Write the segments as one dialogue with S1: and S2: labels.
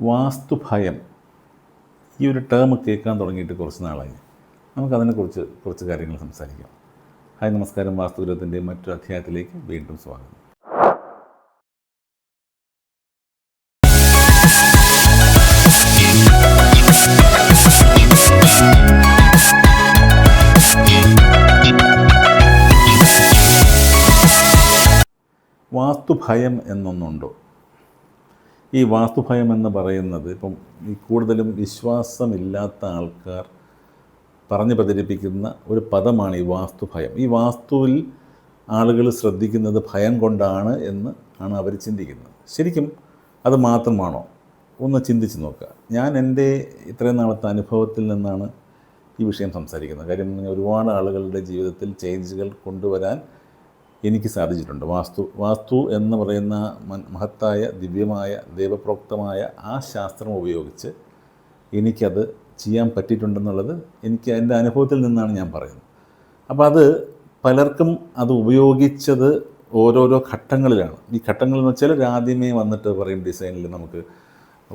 S1: വാസ്തുഭയം. ഈ ഒരു ടേം കേൾക്കാൻ തുടങ്ങിയിട്ട് കുറച്ച് നാളായി. നമുക്കതിനെക്കുറിച്ച് കുറച്ച് കാര്യങ്ങൾ സംസാരിക്കാം. ഹായ് നമസ്കാരം. വാസ്തുഗ്രഹത്തിന്റെ മറ്റൊരു അധ്യായത്തിലേക്ക് വീണ്ടും സ്വാഗതം. വാസ്തുഭയം എന്നൊന്നുണ്ടോ? ഈ വാസ്തുഭയം എന്ന് പറയുന്നത് ഇപ്പം ഈ കൂടുതലും വിശ്വാസമില്ലാത്ത ആൾക്കാർ പറഞ്ഞു പ്രചരിപ്പിക്കുന്ന ഒരു പദമാണ് ഈ വാസ്തുഭയം. ഈ വാസ്തുവിൽ ആളുകൾ ശ്രദ്ധിക്കുന്നത് ഭയം കൊണ്ടാണ് എന്ന് ആണ് അവർ ചിന്തിക്കുന്നത്. ശരിക്കും അത് മാത്രമാണോ? ഒന്ന് ചിന്തിച്ച് നോക്കുക. ഞാൻ എന്റെ ഇത്രയും നാളത്തെ അനുഭവത്തിൽ നിന്നാണ് ഈ വിഷയം സംസാരിക്കുന്നത്. കാര്യം ഒരുപാട് ആളുകളുടെ ജീവിതത്തിൽ ചേഞ്ചുകൾ കൊണ്ടുവരാൻ എനിക്ക് സാധിച്ചിട്ടുണ്ട്. വാസ്തു വാസ്തു എന്ന് പറയുന്ന മഹത്തായ ദിവ്യമായ ദൈവപ്രോക്തമായ ആ ശാസ്ത്രം ഉപയോഗിച്ച് എനിക്കത് ചെയ്യാൻ പറ്റിയിട്ടുണ്ടെന്നുള്ളത് എനിക്ക് എന്റെ അനുഭവത്തിൽ നിന്നാണ് ഞാൻ പറയുന്നത്. അപ്പോൾ അത് പലർക്കും അത് ഉപയോഗിച്ചത് ഓരോരോ ഘട്ടങ്ങളിലാണ്. ഈ ഘട്ടങ്ങൾ എന്ന് വെച്ചാൽ ആദ്യമേ വന്നിട്ട് പറയും ഡിസൈനിൽ നമുക്ക്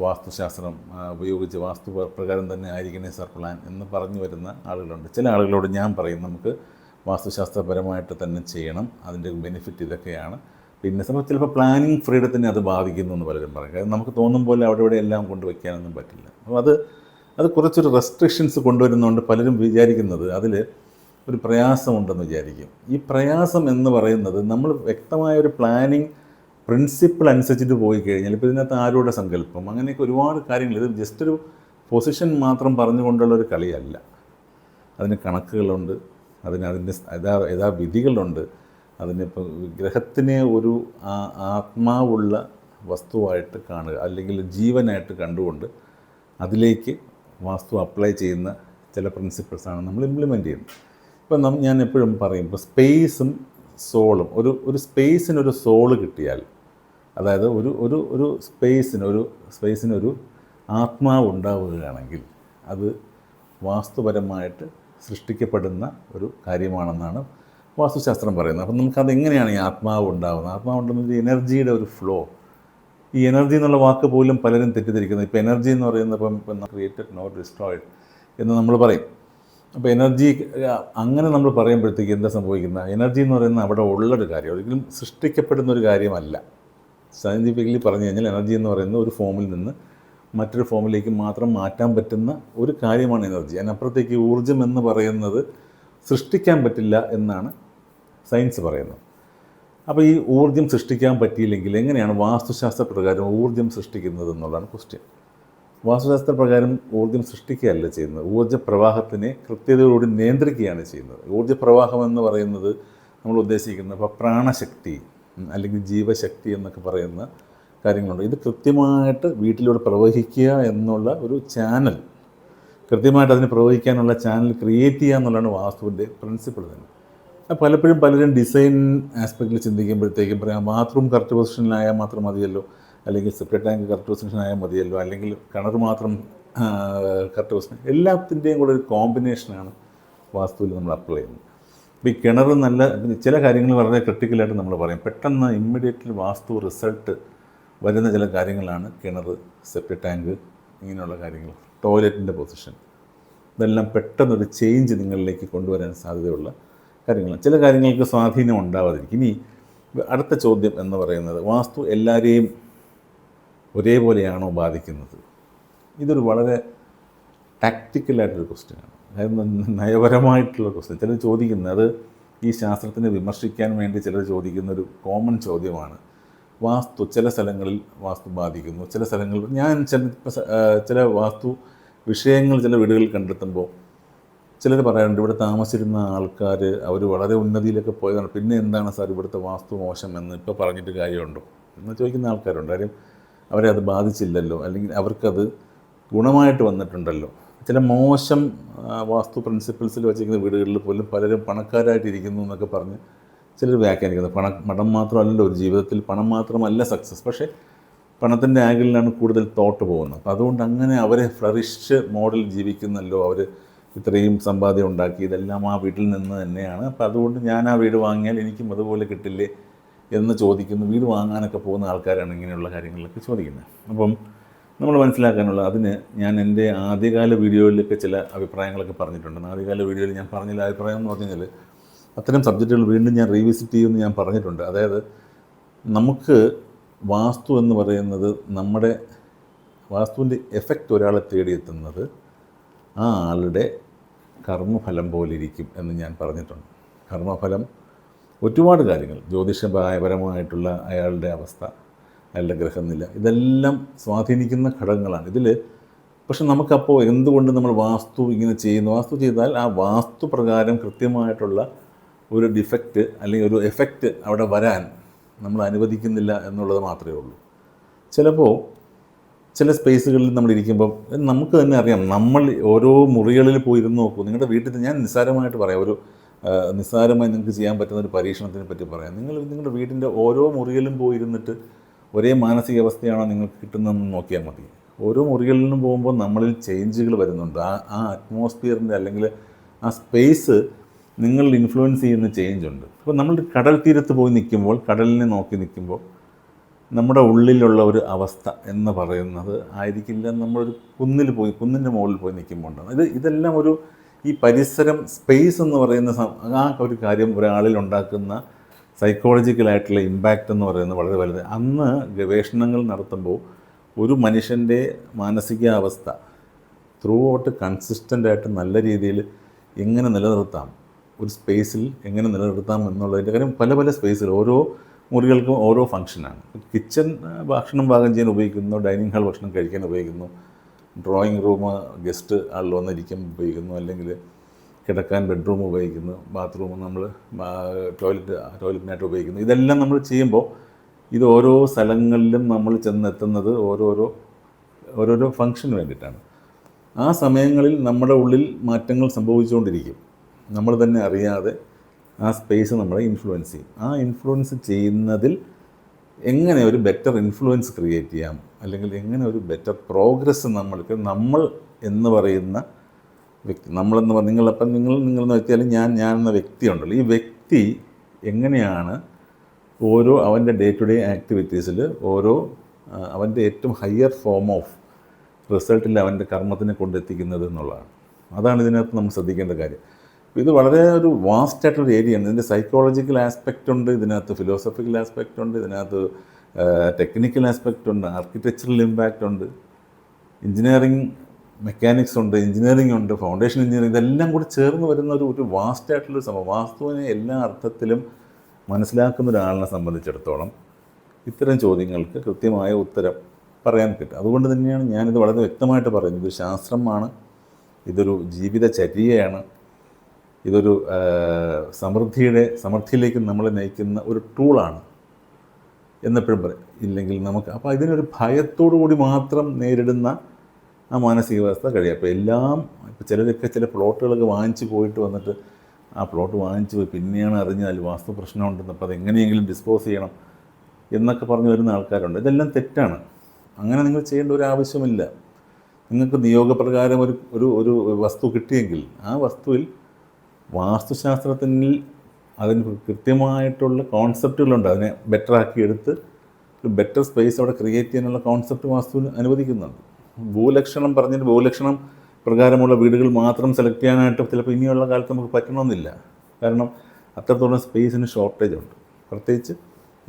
S1: വാസ്തുശാസ്ത്രം ഉപയോഗിച്ച് വാസ്തു പ്രകാരം തന്നെ ആയിരിക്കണേ സർ പ്ലാൻ എന്ന് പറഞ്ഞു വരുന്ന ആളുകളുണ്ട്. ചില ആളുകളോട് ഞാൻ പറയും നമുക്ക് വാസ്തുശാസ്ത്രപരമായിട്ട് തന്നെ ചെയ്യണം. അതിന്റെ ബെനിഫിറ്റ് ഇതൊക്കെയാണ്. പിന്നെ സമയത്ത് ചിലപ്പോൾ പ്ലാനിങ് ഫ്രീഡത്തിനെ അത് ബാധിക്കുന്നു എന്ന് പലരും പറയും. കാരണം നമുക്ക് തോന്നും പോലെ അവിടെ ഇവിടെ എല്ലാം കൊണ്ടുവയ്ക്കാനൊന്നും പറ്റില്ല. അപ്പോൾ അത് അത് കുറച്ചൊരു റെസ്ട്രിക്ഷൻസ് കൊണ്ടുവരുന്നതുകൊണ്ട് പലരും വിചാരിക്കുന്നത് അതിൽ ഒരു പ്രയാസമുണ്ടെന്ന് വിചാരിക്കും. ഈ പ്രയാസം എന്ന് പറയുന്നത് നമ്മൾ വ്യക്തമായ ഒരു പ്ലാനിങ് പ്രിൻസിപ്പിൾ അനുസരിച്ചിട്ട് പോയി കഴിഞ്ഞാൽ ഇപ്പോൾ ഇതിനകത്ത് ആരോടെ സങ്കല്പം? അങ്ങനെയൊക്കെ ഒരുപാട് കാര്യങ്ങൾ. ഇത് ജസ്റ്റ് ഒരു പൊസിഷൻ മാത്രം പറഞ്ഞുകൊണ്ടുള്ള ഒരു കളിയല്ല. അതിന് കണക്കുകളുണ്ട്. അതിന് അതിന്റെ യഥാ യഥാവിധികളുണ്ട് അതിനിപ്പോൾ ഗ്രഹത്തിനെ ഒരു ആത്മാവുള്ള വസ്തുവായിട്ട് കാണുക അല്ലെങ്കിൽ ജീവനായിട്ട് കണ്ടുകൊണ്ട് അതിലേക്ക് വാസ്തു അപ്ലൈ ചെയ്യുന്ന ചില പ്രിൻസിപ്പിൾസാണ് നമ്മൾ ഇംപ്ലിമെന്റ് ചെയ്യുന്നത്. ഇപ്പം നം ഞാൻ എപ്പോഴും പറയും ഇപ്പോൾ സ്പേസും സോളും ഒരു ഒരു സ്പേസിനൊരു സോൾ കിട്ടിയാൽ അതായത് ഒരു ഒരു ഒരു സ്പേസിന് ഒരു സ്പേസിനൊരു ആത്മാവ് ഉണ്ടാവുകയാണെങ്കിൽ അത് വാസ്തുപരമായിട്ട് സൃഷ്ടിക്കപ്പെടുന്ന ഒരു കാര്യമാണെന്നാണ് വാസ്തുശാസ്ത്രം പറയുന്നത്. അപ്പം നമുക്കത് എങ്ങനെയാണ് ഈ ആത്മാവ് ഉണ്ടാകുന്നത് ആത്മാവ് ഉണ്ടാകുന്നത് എനർജിയുടെ ഒരു ഫ്ലോ. ഈ എനർജി എന്നുള്ള വാക്ക് പോലും പലരും തെറ്റിദ്ധരിക്കുന്നത് ഇപ്പോൾ എനർജി എന്ന് പറയുന്നത് ഇപ്പം ഇപ്പം ക്രിയേറ്റഡ് നോട്ട് ഡിസ്ട്രോയിഡ് എന്ന് നമ്മൾ പറയും. അപ്പോൾ എനർജി അങ്ങനെ നമ്മൾ പറയുമ്പോഴത്തേക്ക് എന്താ സംഭവിക്കുന്നത്? എനർജി എന്ന് പറയുന്നത് അവിടെ ഉള്ളൊരു കാര്യം. ഒരിക്കലും സൃഷ്ടിക്കപ്പെടുന്ന ഒരു കാര്യമല്ല. സയന്റിഫിക്കലി പറഞ്ഞു കഴിഞ്ഞാൽ എനർജി എന്ന് പറയുന്നത് ഒരു ഫോമിൽ നിന്ന് മറ്റൊരു ഫോമിലേക്ക് മാത്രം മാറ്റാൻ പറ്റുന്ന ഒരു കാര്യമാണ് എനർജി. അതിനപ്പുറത്തേക്ക് ഊർജം എന്ന് പറയുന്നത് സൃഷ്ടിക്കാൻ പറ്റില്ല എന്നാണ് സയൻസ് പറയുന്നത്. അപ്പോൾ ഈ ഊർജം സൃഷ്ടിക്കാൻ പറ്റിയില്ലെങ്കിൽ എങ്ങനെയാണ് വാസ്തുശാസ്ത്ര പ്രകാരം ഊർജം സൃഷ്ടിക്കുന്നത് എന്നുള്ളതാണ് ക്വസ്റ്റ്യൻ വാസ്തുശാസ്ത്ര പ്രകാരം ഊർജം സൃഷ്ടിക്കുകയല്ല ചെയ്യുന്നത്. ഊർജ പ്രവാഹത്തിനെ കൃത്യതയോടുകൂടി നിയന്ത്രിക്കുകയാണ് ചെയ്യുന്നത്. ഊർജ പ്രവാഹം എന്ന് പറയുന്നത് നമ്മൾ ഉദ്ദേശിക്കുന്നത് ഇപ്പോൾ പ്രാണശക്തി അല്ലെങ്കിൽ ജീവശക്തി എന്നൊക്കെ പറയുന്ന കാര്യങ്ങളുണ്ട്. ഇത് കൃത്യമായിട്ട് വീട്ടിലൂടെ പ്രവഹിക്കുക എന്നുള്ള ഒരു ചാനൽ കൃത്യമായിട്ട് അതിന് പ്രവഹിക്കാനുള്ള ചാനൽ ക്രിയേറ്റ് ചെയ്യുക എന്നുള്ളതാണ് വാസ്തുവിന്റെ പ്രിൻസിപ്പിൾ തന്നെ. പലപ്പോഴും പലരും ഡിസൈൻ ആസ്പെക്റ്റിൽ ചിന്തിക്കുമ്പോഴത്തേക്കും പറയാം ബാത്റൂം കറക്റ്റ് പൊസിഷനിലായാൽ മാത്രം മതിയല്ലോ. അല്ലെങ്കിൽ സെപ്പറേറ്റ് ടാങ്ക് കറക്റ്റ് പൊസിഷനായാൽ മതിയല്ലോ. അല്ലെങ്കിൽ കിണർ മാത്രം കറക്റ്റ് പൊസിഷൻ എല്ലാത്തിന്റെയും കൂടെ ഒരു കോമ്പിനേഷനാണ് വാസ്തുവിൽ നമ്മൾ അപ്ലൈ ചെയ്യുന്നത്. ഇപ്പോൾ ഈ കിണർ നല്ല ചില കാര്യങ്ങൾ വളരെ ക്രിട്ടിക്കലായിട്ട് നമ്മൾ പറയും. പെട്ടെന്ന് ഇമ്മീഡിയറ്റ്ലി വാസ്തു റിസൾട്ട് വരുന്ന ചില കാര്യങ്ങളാണ് കിണർ സെപ്പറേറ്റ് ടാങ്ക് ഇങ്ങനെയുള്ള കാര്യങ്ങൾ. ടോയ്ലറ്റിന്റെ പൊസിഷൻ ഇതെല്ലാം പെട്ടെന്നൊരു ചേഞ്ച് നിങ്ങളിലേക്ക് കൊണ്ടുവരാൻ സാധ്യതയുള്ള കാര്യങ്ങളാണ്. ചില കാര്യങ്ങൾക്ക് സ്വാധീനം ഉണ്ടാവാതിരിക്കും. ഇനി അടുത്ത ചോദ്യം എന്ന് പറയുന്നത് വാസ്തു എല്ലാവരെയും ഒരേപോലെയാണോ ബാധിക്കുന്നത്? ഇതൊരു വളരെ ടാക്റ്റിക്കലായിട്ടൊരു ക്വസ്റ്റ്യനാണ് അതായത് നയപരമായിട്ടുള്ള ക്വസ്റ്റ്യൻ ചിലർ ചോദിക്കുന്നത് അത് ഈ ശാസ്ത്രത്തിനെ വിമർശിക്കാൻ വേണ്ടി ചിലർ ചോദിക്കുന്ന ഒരു കോമൺ ചോദ്യമാണ്. വാസ്തു ചില സ്ഥലങ്ങളിൽ വാസ്തു ബാധിക്കുന്നു. ചില സ്ഥലങ്ങളിൽ ഞാൻ ചില ചില വാസ്തു വിഷയങ്ങൾ ചില വീടുകളിൽ കണ്ടെത്തുമ്പോൾ ചിലർ പറയാറുണ്ട് ഇവിടെ താമസിച്ചിരുന്ന ആൾക്കാർ അവർ വളരെ ഉന്നതിയിലൊക്കെ പോയതാണ്. പിന്നെ എന്താണ് സാർ ഇവിടുത്തെ വാസ്തു മോശം എന്ന് ഇപ്പോൾ പറഞ്ഞിട്ട് കാര്യമുണ്ടോ? എന്ന് ചോദിക്കുന്ന ആൾക്കാരുണ്ട്. കാര്യം അവരെ അത് ബാധിച്ചില്ലല്ലോ. അല്ലെങ്കിൽ അവർക്കത് ഗുണമായിട്ട് വന്നിട്ടുണ്ടല്ലോ. ചില മോശം വാസ്തു പ്രിൻസിപ്പിൾസിൽ വെച്ചിരിക്കുന്ന വീടുകളിൽ പോലും പലരും പണക്കാരായിട്ടിരിക്കുന്നു എന്നൊക്കെ പറഞ്ഞ് ചിലർ വ്യാഖ്യാനിക്കുന്നത്. പണം പണം മാത്രമല്ലല്ലോ ഒരു ജീവിതത്തിൽ പണം മാത്രമല്ല സക്സസ് പക്ഷേ പണത്തിന്റെ ആംഗിളിലാണ് കൂടുതൽ തോട്ട് പോകുന്നത്. അപ്പോൾ അതുകൊണ്ട് അങ്ങനെ അവരെ ഫ്ലറിഷ് മോഡൽ ജീവിക്കുന്നല്ലോ അവർ ഇത്രയും സമ്പാദ്യം ഉണ്ടാക്കി. ഇതെല്ലാം ആ വീട്ടിൽ നിന്ന് തന്നെയാണ്. അപ്പോൾ അതുകൊണ്ട് ഞാൻ ആ വീട് വാങ്ങിയാൽ എനിക്കും അതുപോലെ കിട്ടില്ലേ എന്ന് ചോദിക്കുന്നു. വീട് വാങ്ങാനൊക്കെ പോകുന്ന ആൾക്കാരാണ് ഇങ്ങനെയുള്ള കാര്യങ്ങളിലൊക്കെ ചോദിക്കുന്നത്. അപ്പം നമ്മൾ മനസ്സിലാക്കാനുള്ള അതിന് ഞാൻ എന്റെ ആദ്യകാല വീഡിയോയിലൊക്കെ ചില അഭിപ്രായങ്ങളൊക്കെ പറഞ്ഞിട്ടുണ്ട്. ആദ്യകാല വീഡിയോയിൽ ഞാൻ പറഞ്ഞില്ല. അഭിപ്രായം എന്ന് പറഞ്ഞു കഴിഞ്ഞാൽ അത്തരം സബ്ജക്റ്റുകൾ വീണ്ടും ഞാൻ റീവിസിറ്റ് ചെയ്യുമെന്ന് ഞാൻ പറഞ്ഞിട്ടുണ്ട്. അതായത് നമുക്ക് വാസ്തു എന്ന് പറയുന്നത് നമ്മുടെ വാസ്തുവിന്റെ എഫക്റ്റ് ഒരാളെ തേടിയെത്തുന്നത് ആ ആളുടെ കർമ്മഫലം പോലെ ഇരിക്കും എന്ന് ഞാൻ പറഞ്ഞിട്ടുണ്ട്. കർമ്മഫലം ഒരുപാട് കാര്യങ്ങൾ. ജ്യോതിഷപരമായിട്ടുള്ള അയാളുടെ അവസ്ഥ അയാളുടെ ഗ്രഹനില ഇതെല്ലാം സ്വാധീനിക്കുന്ന ഘടകങ്ങളാണ്. ഇതിൽ പക്ഷെ നമുക്കപ്പോൾ എന്തുകൊണ്ട് നമ്മൾ വാസ്തു ഇങ്ങനെ ചെയ്യുന്നു? വാസ്തു ചെയ്താൽ ആ വാസ്തു പ്രകാരം കൃത്യമായിട്ടുള്ള ഒരു ഡിഫക്റ്റ് അല്ലെങ്കിൽ ഒരു എഫക്റ്റ് അവിടെ വരാൻ നമ്മൾ അനുവദിക്കുന്നില്ല എന്നുള്ളത് മാത്രമേ ഉള്ളൂ. ചിലപ്പോൾ ചില സ്പേസുകളിൽ നമ്മൾ ഇരിക്കുമ്പോൾ നമുക്ക് തന്നെ അറിയാം നമ്മൾ ഓരോ മുറികളിൽ പോയി ഇരുന്ന് നോക്കൂ. നിങ്ങളുടെ വീട്ടിൽ ഞാൻ നിസ്സാരമായിട്ട് പറയാം ഒരു നിസ്സാരമായി നിങ്ങൾക്ക് ചെയ്യാൻ പറ്റുന്ന ഒരു പരീക്ഷണത്തിനെ പറ്റി പറയാം. നിങ്ങൾ നിങ്ങളുടെ വീട്ടിന്റെ ഓരോ മുറികളിലും പോയി ഇരുന്നിട്ട് ഒരേ മാനസികാവസ്ഥയാണോ നിങ്ങൾക്ക് കിട്ടുന്നതെന്ന് നോക്കിയാൽ മതി. ഓരോ മുറികളിലും പോകുമ്പോൾ നമ്മളിൽ ചേഞ്ചുകൾ വരുന്നുണ്ട്. ആ ആ അറ്റ്മോസ്ഫിയറിന്റെ അല്ലെങ്കിൽ ആ സ്പേസ് നിങ്ങളിൽ ഇൻഫ്ലുവൻസ് ചെയ്യുന്ന ചേഞ്ച് ഉണ്ട്. അപ്പോൾ നമ്മൾ കടൽ തീരത്ത് പോയി നിൽക്കുമ്പോൾ കടലിനെ നോക്കി നിൽക്കുമ്പോൾ നമ്മുടെ ഉള്ളിലുള്ള ഒരു അവസ്ഥ എന്ന് പറയുന്നത് ആയിരിക്കില്ല. നമ്മളൊരു കുന്നിൽ പോയി കുന്നിന്റെ മുകളിൽ പോയി നിൽക്കുമ്പോൾ ഉണ്ടാകും ഇത് ഇതെല്ലാം ഒരു ഈ പരിസരം സ്പേസ് എന്ന് പറയുന്ന ആ ഒരു കാര്യം ഒരാളിൽ ഉണ്ടാക്കുന്ന സൈക്കോളജിക്കലായിട്ടുള്ള ഇമ്പാക്റ്റ് എന്ന് പറയുന്നത് വളരെ വലുത്. അന്ന് ഗവേഷണങ്ങൾ നടത്തുമ്പോൾ ഒരു മനുഷ്യന്റെ മാനസികാവസ്ഥ ത്രൂ ഔട്ട് കൺസിസ്റ്റന്റായിട്ട് നല്ല രീതിയിൽ എങ്ങനെ നിലനിർത്താം? ഒരു സ്പേസിൽ എങ്ങനെ നിലനിർത്താം എന്നുള്ളതിന്റെ കാര്യം പല പല സ്പേസിൽ ഓരോ മുറികൾക്കും ഓരോ ഫങ്ഷനാണ് കിച്ചൺ ഭക്ഷണം പാകം ചെയ്യാൻ ഉപയോഗിക്കുന്നു ഡൈനിങ് ഹാൾ ഭക്ഷണം കഴിക്കാൻ ഉപയോഗിക്കുന്നു ഡ്രോയിങ് റൂം ഗസ്റ്റ് ആളിൽ വന്നിരിക്കാൻ ഉപയോഗിക്കുന്നു അല്ലെങ്കിൽ കിടക്കാൻ ബെഡ്റൂം ഉപയോഗിക്കുന്നു ബാത്റൂം നമ്മൾ ടോയ്ലറ്റ് ടോയ്ലറ്റിനായിട്ട് ഉപയോഗിക്കുന്നു. ഇതെല്ലാം നമ്മൾ ചെയ്യുമ്പോൾ ഇത് ഓരോ സ്ഥലങ്ങളിലും നമ്മൾ ചെന്നെത്തുന്നത് ഓരോരോ ഓരോരോ ഫങ്ഷന് വേണ്ടിയിട്ടാണ്. ആ സമയങ്ങളിൽ നമ്മുടെ ഉള്ളിൽ മാറ്റങ്ങൾ സംഭവിച്ചുകൊണ്ടിരിക്കും. നമ്മൾ തന്നെ അറിയാതെ ആ സ്പേസ് നമ്മളെ ഇൻഫ്ലുവൻസ് ചെയ്യും. ആ ഇൻഫ്ലുവൻസ് ചെയ്യുന്നതിൽ എങ്ങനെ ഒരു ബെറ്റർ ഇൻഫ്ലുവൻസ് ക്രിയേറ്റ് ചെയ്യാം? അല്ലെങ്കിൽ എങ്ങനെ ഒരു ബെറ്റർ പ്രോഗ്രസ് നമ്മൾക്ക് നമ്മൾ എന്ന് പറയുന്ന വ്യക്തി നമ്മളെന്ന് പറഞ്ഞ നിങ്ങളപ്പം നിങ്ങൾ നിങ്ങളെന്ന് വെച്ചാൽ ഞാൻ ഞാൻ എന്ന വ്യക്തി ഉണ്ടല്ലോ. ഈ വ്യക്തി എങ്ങനെയാണ് ഓരോ അവന്റെ ഡേ ടു ഡേ ആക്ടിവിറ്റീസിൽ ഓരോ അവന്റെ ഏറ്റവും ഹയർ ഫോം ഓഫ് റിസൾട്ടിൽ അവന്റെ കർമ്മത്തിനെ കൊണ്ടെത്തിക്കുന്നത് എന്നുള്ളതാണ്. അതാണ് ഇതിനകത്ത് നമ്മൾ ശ്രദ്ധിക്കേണ്ട കാര്യം. ഇത് വളരെ ഒരു വാസ്റ്റ് ഏരിയ ഏരിയയാണ് ഇതിന്റെ സൈക്കോളജിക്കൽ ആസ്പെക്റ്റ് ഉണ്ട് ഇതിനകത്ത് ഫിലോസഫിക്കൽ ആസ്പെക്റ്റ് ഉണ്ട് ഇതിനകത്ത് ടെക്നിക്കൽ ആസ്പെക്റ്റ് ഉണ്ട് ആർക്കിടെക്ചറൽ ഇമ്പാക്റ്റ് ഉണ്ട്. എഞ്ചിനീയറിംഗ് മെക്കാനിക്സ് ഉണ്ട് എഞ്ചിനീയറിംഗ് ഉണ്ട് ഫൗണ്ടേഷൻ എഞ്ചിനീയറിംഗ് ഇതെല്ലാം കൂടി ചേർന്ന് വരുന്ന ഒരു ഒരു വാസ്റ്റ് സംഭവം. വാസ്തുവിനെ എല്ലാ അർത്ഥത്തിലും മനസ്സിലാക്കുന്ന ഒരാളിനെ സംബന്ധിച്ചിടത്തോളം ഇത്തരം ചോദ്യങ്ങൾക്ക് കൃത്യമായ ഉത്തരം പറയാൻ കിട്ടും അതുകൊണ്ട് തന്നെയാണ് ഞാനിത് വളരെ വ്യക്തമായിട്ട് പറയുന്നത്. ശാസ്ത്രമാണ് ഇതൊരു ജീവിതചര്യയാണ് ഇതൊരു സമൃദ്ധിയുടെ സമൃദ്ധിയിലേക്ക് നമ്മളെ നയിക്കുന്ന ഒരു ടൂളാണ് എന്നെപ്പോഴും പറയും. ഇല്ലെങ്കിൽ നമുക്ക് അപ്പോൾ ഇതിനൊരു ഭയത്തോടു കൂടി മാത്രം നേരിടുന്ന ആ മാനസികാവസ്ഥ കഴിയും. അപ്പോൾ എല്ലാം ഇപ്പോൾ ചിലരൊക്കെ ചില പ്ലോട്ടുകളൊക്കെ വാങ്ങിച്ച് പോയിട്ട് വന്നിട്ട് ആ പ്ലോട്ട് വാങ്ങിച്ച് പോയി പിന്നെയാണ് അറിഞ്ഞാൽ വാസ്തു പ്രശ്നമുണ്ടെന്ന്. അപ്പോൾ അത് എങ്ങനെയെങ്കിലും ഡിസ്പോസ് ചെയ്യണം എന്നൊക്കെ പറഞ്ഞു വരുന്ന ആൾക്കാരുണ്ട്. ഇതെല്ലാം തെറ്റാണ്. അങ്ങനെ നിങ്ങൾ ചെയ്യേണ്ട ഒരു ആവശ്യമില്ല. നിങ്ങൾക്ക് നിയോഗപ്രകാരം ഒരു ഒരു വസ്തു കിട്ടിയെങ്കിൽ ആ വസ്തുവിൽ വാസ്തുശാസ്ത്രത്തിൽ അതിന് കൃത്യമായിട്ടുള്ള കോൺസെപ്റ്റുകളുണ്ട് അതിനെ ബെറ്റർ ആക്കി എടുത്ത് ഒരു ബെറ്റർ സ്പേസ് അവിടെ ക്രിയേറ്റ് ചെയ്യാനുള്ള കോൺസെപ്റ്റ് വാസ്തുവിന് അനുവദിക്കുന്നുണ്ട്. ഭൂലക്ഷണം പറഞ്ഞിട്ട് ഭൂലക്ഷണം പ്രകാരമുള്ള വീടുകൾ മാത്രം സെലക്ട് ചെയ്യാനായിട്ട് ചിലപ്പോൾ ഇനിയുള്ള കാലത്ത് നമുക്ക് പറ്റണമെന്നില്ല. കാരണം അത്രത്തോളം സ്പേസിന് ഷോർട്ടേജ് ഉണ്ട്. പ്രത്യേകിച്ച്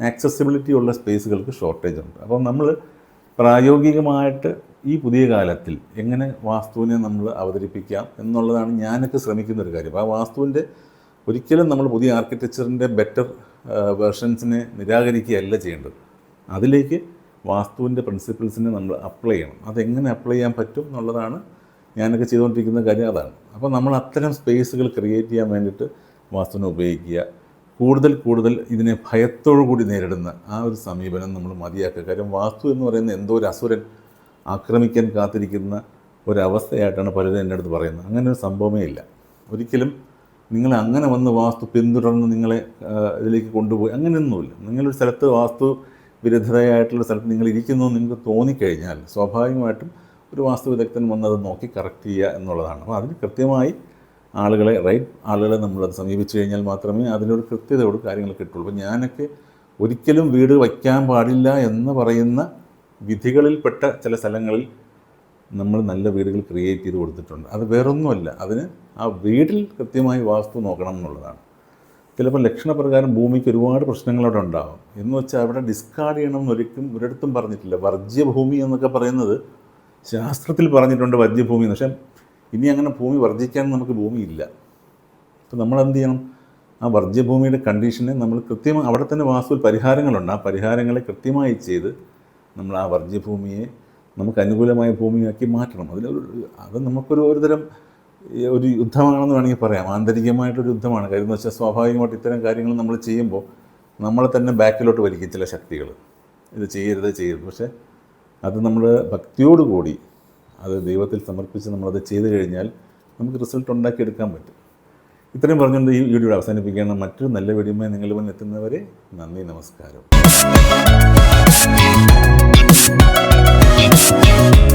S1: ആക്സസിബിലിറ്റി ഉള്ള സ്പേസുകൾക്ക് ഷോർട്ടേജ് ഉണ്ട്. അപ്പം നമ്മൾ പ്രായോഗികമായിട്ട് ഈ പുതിയ കാലത്തിൽ എങ്ങനെ വാസ്തുവിനെ നമ്മൾ അവതരിപ്പിക്കാം എന്നുള്ളതാണ് ഞാനൊക്കെ ശ്രമിക്കുന്ന ഒരു കാര്യം. ആ വാസ്തുവിന്റെ ഒരിക്കലും നമ്മൾ പുതിയ ആർക്കിടെക്ചറിന്റെ ബെറ്റർ വേർഷൻസിനെ നിരാകരിക്കുകയല്ല ചെയ്യേണ്ടത്. അതിലേക്ക് വാസ്തുവിന്റെ പ്രിൻസിപ്പിൾസിനെ നമ്മൾ അപ്ലൈ ചെയ്യണം. അതെങ്ങനെ അപ്ലൈ ചെയ്യാൻ പറ്റും എന്നുള്ളതാണ് ഞാനൊക്കെ ചെയ്തുകൊണ്ടിരിക്കുന്ന കാര്യം അതാണ്. അപ്പോൾ നമ്മൾ അത്തരം സ്പേസുകൾ ക്രിയേറ്റ് ചെയ്യാൻ വേണ്ടിയിട്ട് വാസ്തുവിനെ ഉപയോഗിക്കുക. കൂടുതൽ കൂടുതൽ ഇതിനെ ഭയത്തോടു കൂടി നേരിടുന്ന ആ ഒരു സമീപനം നമ്മൾ മതിയാക്കുക. കാര്യം വാസ്തു എന്ന് പറയുന്ന എന്തോ ഒരു അസുരൻ ആക്രമിക്കാൻ കാത്തിരിക്കുന്ന ഒരവസ്ഥയായിട്ടാണ് പലരും എന്റെ അടുത്ത് പറയുന്നത്. അങ്ങനെ ഒരു സംഭവമേ ഇല്ല. ഒരിക്കലും നിങ്ങൾ അങ്ങനെ വന്ന് വാസ്തു പിന്തുടർന്ന് നിങ്ങളെ ഇതിലേക്ക് കൊണ്ടുപോയി അങ്ങനെയൊന്നുമില്ല. നിങ്ങളൊരു സ്ഥലത്ത് വാസ്തു വിരുദ്ധതയായിട്ടുള്ള സ്ഥലത്ത് നിങ്ങൾ ഇരിക്കുന്നു നിങ്ങൾക്ക് തോന്നിക്കഴിഞ്ഞാൽ സ്വാഭാവികമായിട്ടും ഒരു വാസ്തു വിദഗ്ധൻ വന്നത് നോക്കി കറക്റ്റ് ചെയ്യുക എന്നുള്ളതാണ്. അപ്പോൾ അതിന് കൃത്യമായി ആളുകളെ റൈറ്റ് ആളുകളെ നമ്മളത് സമീപിച്ചു കഴിഞ്ഞാൽ മാത്രമേ അതിനൊരു കൃത്യതയോട് കാര്യങ്ങൾ കിട്ടുള്ളൂ. അപ്പോൾ ഞാനൊക്കെ ഒരിക്കലും വീട് വയ്ക്കാൻ പാടില്ല എന്ന് പറയുന്ന വിധികളിൽപ്പെട്ട ചില സ്ഥലങ്ങളിൽ നമ്മൾ നല്ല വീടുകൾ ക്രിയേറ്റ് ചെയ്ത് കൊടുത്തിട്ടുണ്ട്. അത് വേറൊന്നുമല്ല. അതിന് ആ വീട്ടിൽ കൃത്യമായി വാസ്തു നോക്കണം എന്നുള്ളതാണ്. ചിലപ്പോൾ ലക്ഷണപ്രകാരം ഭൂമിക്ക് ഒരുപാട് പ്രശ്നങ്ങൾ അവിടെ ഉണ്ടാകും എന്ന് വെച്ചാൽ അവിടെ ഡിസ്കാർഡ് ചെയ്യണം എന്നൊരിക്കലും ഒരിടത്തും പറഞ്ഞിട്ടില്ല. വർജ്യഭൂമി എന്നൊക്കെ പറയുന്നത് ശാസ്ത്രത്തിൽ പറഞ്ഞിട്ടുണ്ട് വർജ്യഭൂമി പക്ഷേ ഇനി അങ്ങനെ ഭൂമി വർജിക്കാൻ നമുക്ക് ഭൂമിയില്ല അപ്പോൾ നമ്മൾ എന്ത് ചെയ്യണം? ആ വർജ്യഭൂമിയുടെ കണ്ടീഷനെ നമ്മൾ കൃത്യമായി അവിടെ തന്നെ വാസ്തുവിൽ പരിഹാരങ്ങളുണ്ട്. ആ പരിഹാരങ്ങളെ കൃത്യമായി ചെയ്ത് നമ്മൾ ആ വർജ്യഭൂമിയെ നമുക്ക് അനുകൂലമായ ഭൂമിയാക്കി മാറ്റണം. അതിൽ അത് നമുക്കൊരു ഒരുതരം ഒരു യുദ്ധമാണെന്ന് വേണമെങ്കിൽ പറയാം. ആന്തരികമായിട്ടൊരു യുദ്ധമാണ്. കാര്യം എന്ന് വെച്ചാൽ സ്വാഭാവികമായിട്ട് ഇത്തരം കാര്യങ്ങൾ നമ്മൾ ചെയ്യുമ്പോൾ നമ്മളെ തന്നെ ബാക്കിലോട്ട് വലിക്കും ചില ശക്തികൾ. ഇത് ചെയ്യരുത് ചെയ്യരുത്. പക്ഷേ അത് നമ്മൾ ഭക്തിയോടുകൂടി അത് ദൈവത്തിൽ സമർപ്പിച്ച് നമ്മളത് ചെയ്തു കഴിഞ്ഞാൽ നമുക്ക് റിസൾട്ട് ഉണ്ടാക്കിയെടുക്കാൻ പറ്റും. ഇത്രയും പറഞ്ഞുകൊണ്ട് ഈ വീഡിയോ അവസാനിപ്പിക്കുകയാണ്. മറ്റൊരു നല്ല വീഡിയോയുമായി നിങ്ങൾ മുന്നിൽ എത്തുന്നവരെ നന്ദി നമസ്കാരം. you.